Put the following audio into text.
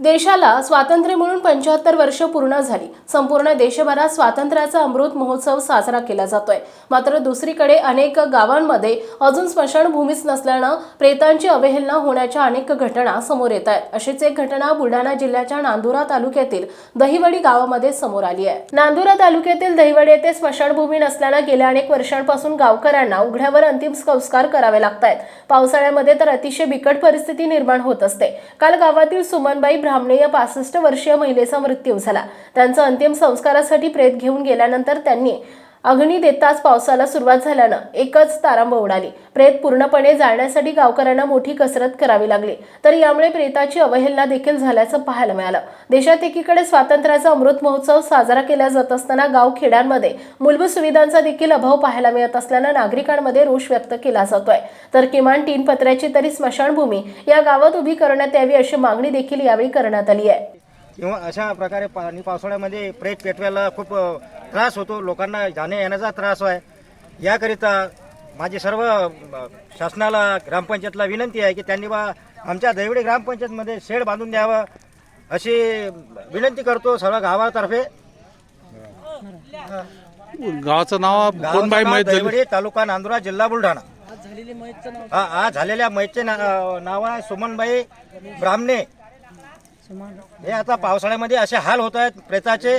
देशाला स्वातंत्र्य मिळून पंच्याहत्तर वर्ष पूर्ण झाली. संपूर्ण देशभरात स्वातंत्र्याचा अमृत महोत्सव साजरा केला जातोय. मात्र दुसरीकडे अनेक गावांमध्ये अजून स्मशानभूमीच नसल्यानं प्रेतांची अवहेलना होण्याच्या अनेक घटना समोर येत आहेत. अशीच एक घटना बुलढाणा जिल्ह्याच्या नांदुरा तालुक्यातील दहिवडी गावामध्ये समोर आली आहे. नांदुरा तालुक्यातील दहिवडी येथे स्मशानभूमी नसल्यानं गेल्या अनेक वर्षांपासून गावकऱ्यांना उघड्यावर अंतिम संस्कार करावे लागत आहेत पावसाळ्यामध्ये तर अतिशय बिकट परिस्थिती निर्माण होत असते. काल गावातील सुमनबाई ब्राह्मणे या पासष्ट वर्षीय महिलेचा मृत्यू झाला. त्यांचा अंतिम संस्कारासाठी प्रेत घेऊन गेल्यानंतर त्यांनी अग्नी देताच पावसाला सुरुवात झाल्यानं एकच तारांब उडाली. प्रेत पूर्णपणे जाळण्यासाठी गावकऱ्यांना मोठी कसरत करावी लागली. तर यामुळे प्रेताची अवहेलना देखील झाल्याचं पाहायला मिळालं. देशात एकीकडे स्वातंत्र्याचा अमृत महोत्सव साजरा केला जात असताना गाव खेड्यांमध्ये मूलभूत सुविधांचा देखील अभाव पाहायला मिळत असल्यानं नागरिकांमध्ये रोष व्यक्त केला जातोय. तर किमान तीन पत्र्याची तरी स्मशानभूमी या गावात उभी करण्यात यावी अशी मागणी देखील यावेळी करण्यात आली आहे. किंवा अशा प्रकारे पाणी पावसाळ्यामध्ये प्रेत पेटवायला खूप त्रास होतो लोकांना जाण्या येण्याचा त्रास आहे याकरिता माझी सर्व शासनाला ग्रामपंचायतला विनंती आहे की त्यांनी बा आमच्या दैवडी ग्रामपंचायतमध्ये शेड बांधून द्यावं अशी विनंती करतो सर्व गावातर्फे. गावाचं नाव कोण बाई गावाचं माहीत नाव झाली? दैवडी तालुका नांदुरा जिल्हा बुलढाणा. हा आज झालेल्या मैतचे ना नाव आहे सुमनबाई ब्राह्मणे. हे आता पावसाळ्यामध्ये असे हाल होत आहेत प्रेताचे.